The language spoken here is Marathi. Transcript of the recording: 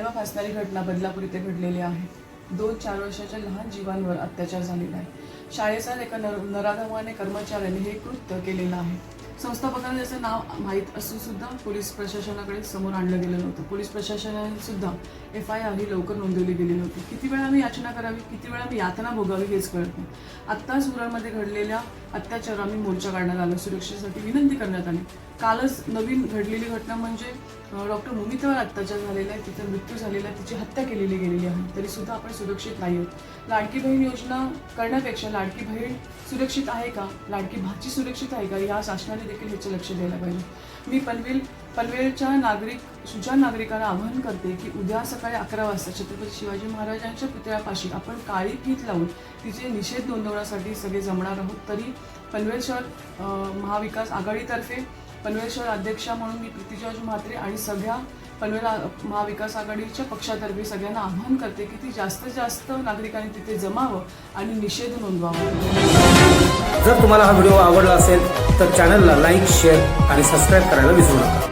फासणारी घटना बदलापूर इथे घडलेल्या आहे. दोन चार वर्षाच्या लहान जीवांवर अत्याचार झालेला आहे. शाळेचा एका नर नराधमाने कर्मचाऱ्याने हे कृत्य केलेलं आहे. संस्थापकांना त्याचं नाव माहीत असून सुद्धा पोलीस प्रशासनाकडे समोर आणलं गेलं नव्हतं. पोलीस प्रशासनाने सुद्धा एफ आय आर ही लवकर नोंदवली गेली नव्हती. किती वेळा मी याचना करावी किती वेळा मी यातना भोगावी हेच कळत नाही. आत्ताच उरणमध्ये घडलेल्या अत्याचार आम्ही मोर्चा काढण्यात आला सुरक्षेसाठी विनंती करण्यात आली. कालच नवीन घडलेली घटना म्हणजे डॉक्टर मुमितावर अत्याचार झालेला आहे तिचा मृत्यू झालेला आहे तिची हत्या केलेली गेलेली आहे. तरी सुद्धा आपण सुरक्षित नाही आहोत. लाडकी बहीण योजना करण्यापेक्षा लाडकी बहीण सुरक्षित आहे का? लाडकी भाची सुरक्षित आहे का? या शासनाने देखील ह्याचं लक्ष द्यायला पाहिजे. मी पनवेल पनवेलच्या नागरिक सुजान नागरिकांना आवाहन करते की उद्या सकाळी अकरा वाजता छत्रपती शिवाजी महाराजांच्या पुतळ्यापाशी आपण काळी फीत लावून तिचे निषेध नोंदवण्यासाठी सगळे जमणार आहोत. तरी पनवेल शहर महाविकास आघाडीतर्फे पनवेल शहर अध्यक्षा म्हणून मी प्रीती म्हात्रे आणि सगळ्या पनवेल महाविकास आघाडीच्या पक्षातर्फे सगळ्यांना आवाहन करते की ती जास्तीत जास्त नागरिकांनी तिथे जमावं आणि निषेध नोंदवावा. जर तुम्हाला हा व्हिडिओ आवडला असेल तर चॅनलला लाईक शेअर आणि सबस्क्राईब करायला विसरू नका.